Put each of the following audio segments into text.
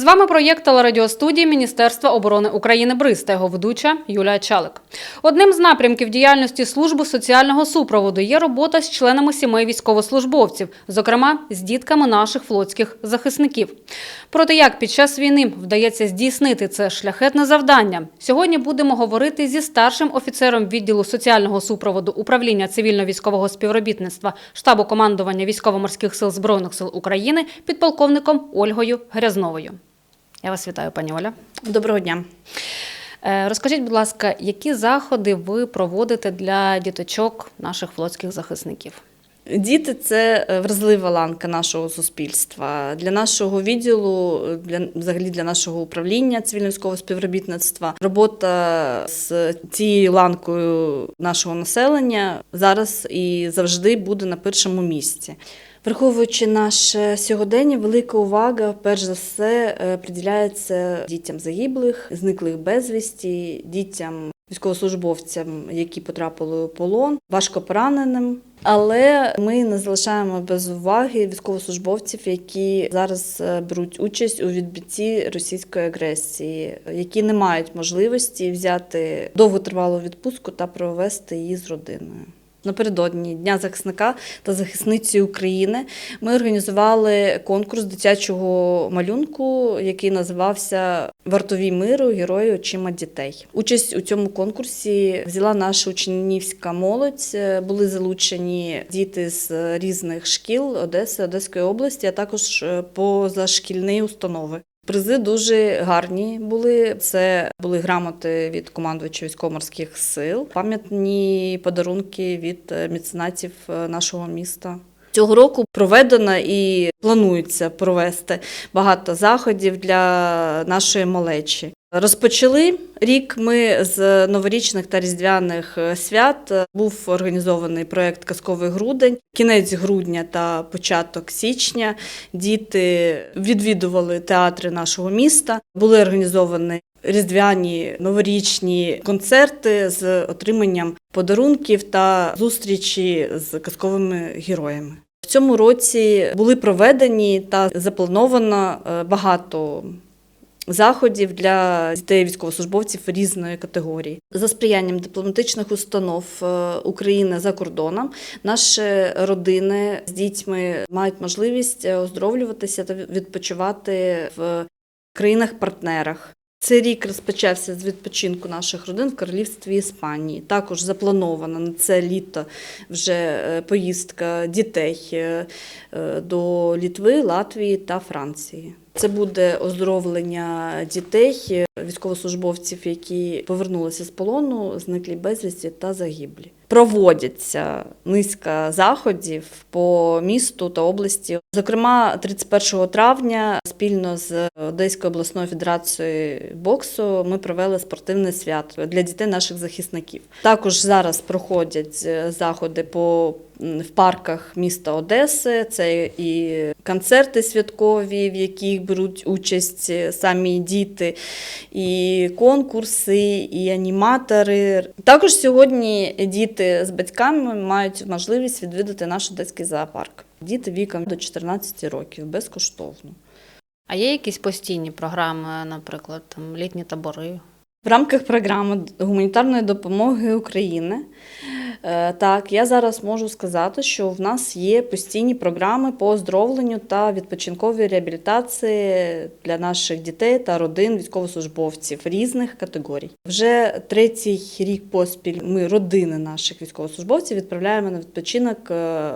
З вами проєкт телерадіостудії Міністерства оборони України БРИЗ та його ведуча Юлія Чалик. Одним з напрямків діяльності служби соціального супроводу є робота з членами сімей військовослужбовців, зокрема з дітками наших флотських захисників. Проте як під час війни вдається здійснити це шляхетне завдання, сьогодні будемо говорити зі старшим офіцером відділу соціального супроводу управління цивільно-військового співробітництва штабу командування військово-морських сил збройних сил України підполковником Ольгою Грязновою. Я вас вітаю, пані Оля. Доброго дня. Е, Розкажіть, будь ласка, які заходи ви проводите для діточок наших флотських захисників? Діти це е, вразлива ланка нашого суспільства. Для нашого відділу, для взагалі для нашого управління цивільно-військового співробітництва, робота з цією ланкою нашого населення зараз і завжди буде на першому місці. Враховуючи наше сьогодення, велика увага, перш за все, е, приділяється дітям загиблих, зниклих безвісті, дітям військовослужбовцям, які потрапили у полон, важко пораненим. Але ми не залишаємо без уваги військовослужбовців, які зараз е, беруть участь у відбитті російської агресії, які не мають можливості взяти довготривалу відпустку та провести її з родиною. Напередодні Дня захисника та захисниці України ми організували конкурс дитячого малюнку, який називався Вартові миру герої очима дітей. Участь у цьому конкурсі взяла наша учнівська молодь. Були залучені діти з різних шкіл Одеси, Одеської області, а також е, позашкільні установи. Призи дуже гарні були. Це були грамоти від командувача військово-морських сил, пам'ятні подарунки від міценатів меценатів е, нашого міста. Цього року проведено і планується провести багато заходів для нашої малечі. Розпочали рік ми з новорічних та різдвяних е, свят. Був організований проект Казковий грудень. Кінець грудня та початок січня діти відвідували театри нашого міста. Були організовані різдвяні новорічні концерти з отриманням подарунків та зустрічі з казковими героями. В цьому році були проведені та заплановано е, багато заходів для дітей військовослужбовців різної категорії. За сприянням дипломатичних установ е, України за кордоном наші родини з дітьми мають можливість оздоровлюватися та відпочивати в країнах-партнерах. Цей рік розпочався з відпочинку наших родин в королівстві Іспанії. Також запланована на це літо вже е, поїздка дітей е, е, до Літви, Латвії та Франції. Це буде оздоровлення дітей, військовослужбовців, які повернулися з полону, зниклі безвісті та загиблі. Проводяться низка заходів по місту та області. Зокрема, 31 травня спільно з Одеською обласною федерацією боксу ми провели спортивне свято для дітей наших захисників. Також зараз проходять заходи по в парках міста Одеси. Це і концерти святкові, в яких беруть участь самі діти, і конкурси, і аніматори. Також сьогодні діти з батьками мають можливість відвідати наш одеський зоопарк. Діти віком до 14 років безкоштовно. А є якісь постійні програми, наприклад, там літні табори? В рамках програми гуманітарної допомоги України е, так я зараз можу сказати, що в нас є постійні програми по оздоровленню та відпочинковій реабілітації для наших дітей та родин військовослужбовців різних категорій. Вже третій рік поспіль ми родини наших військовослужбовців відправляємо на відпочинок е,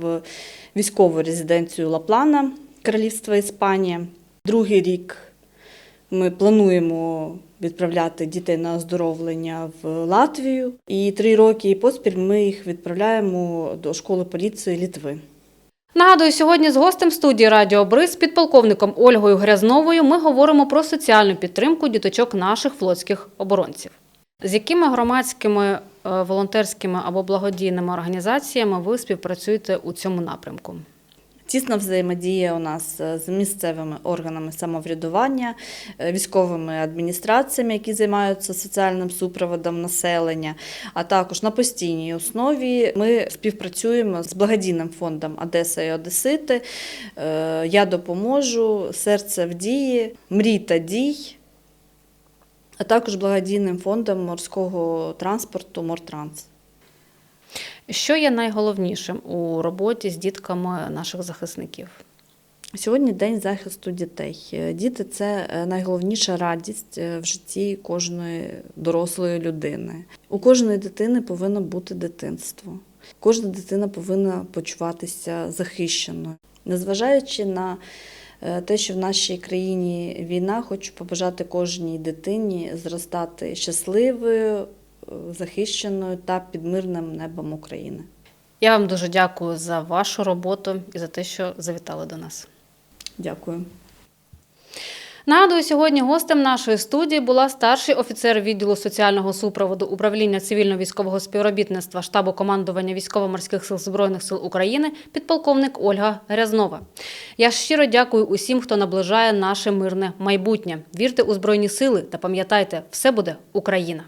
в військову резиденцію Лаплана Королівства Іспанія. Другий рік ми плануємо відправляти дітей на оздоровлення в Латвію. І три роки поспіль ми їх відправляємо до школи поліції Літви. Нагадую, сьогодні з гостем студії Радіо Бриз, підполковником Ольгою Грязновою, ми говоримо про соціальну підтримку діточок наших флотських оборонців. З якими громадськими, е, волонтерськими або благодійними організаціями ви співпрацюєте у цьому напрямку? Тісна взаємодія у нас е, з місцевими органами самоврядування, е, військовими адміністраціями, які займаються соціальним супроводом населення, а також на постійній основі ми співпрацюємо з благодійним фондом Одеса і Одесити. Е, Я допоможу, серце в дії, мрій та дій, а також благодійним фондом морського транспорту Мортранс. Що є найголовнішим у роботі з дітками наших захисників? Сьогодні день захисту дітей. Е, Діти це е, найголовніша радість е, в житті кожної дорослої людини. У кожної дитини повинно бути дитинство. Кожна дитина повинна почуватися захищеною. Незважаючи на те, що в нашій країні війна, хочу побажати кожній дитині зростати щасливою, захищеною та під мирним небом України. Я вам дуже дякую за вашу роботу і за те, що завітали до нас. Дякую. Нагадую, сьогодні гостем нашої студії була старший офіцер відділу соціального супроводу управління цивільно-військового співробітництва штабу командування військово-морських сил Збройних сил України, підполковник Ольга Грязнова. Я щиро дякую усім, хто наближає наше мирне майбутнє. Вірте у збройні сили та пам'ятайте, все буде Україна.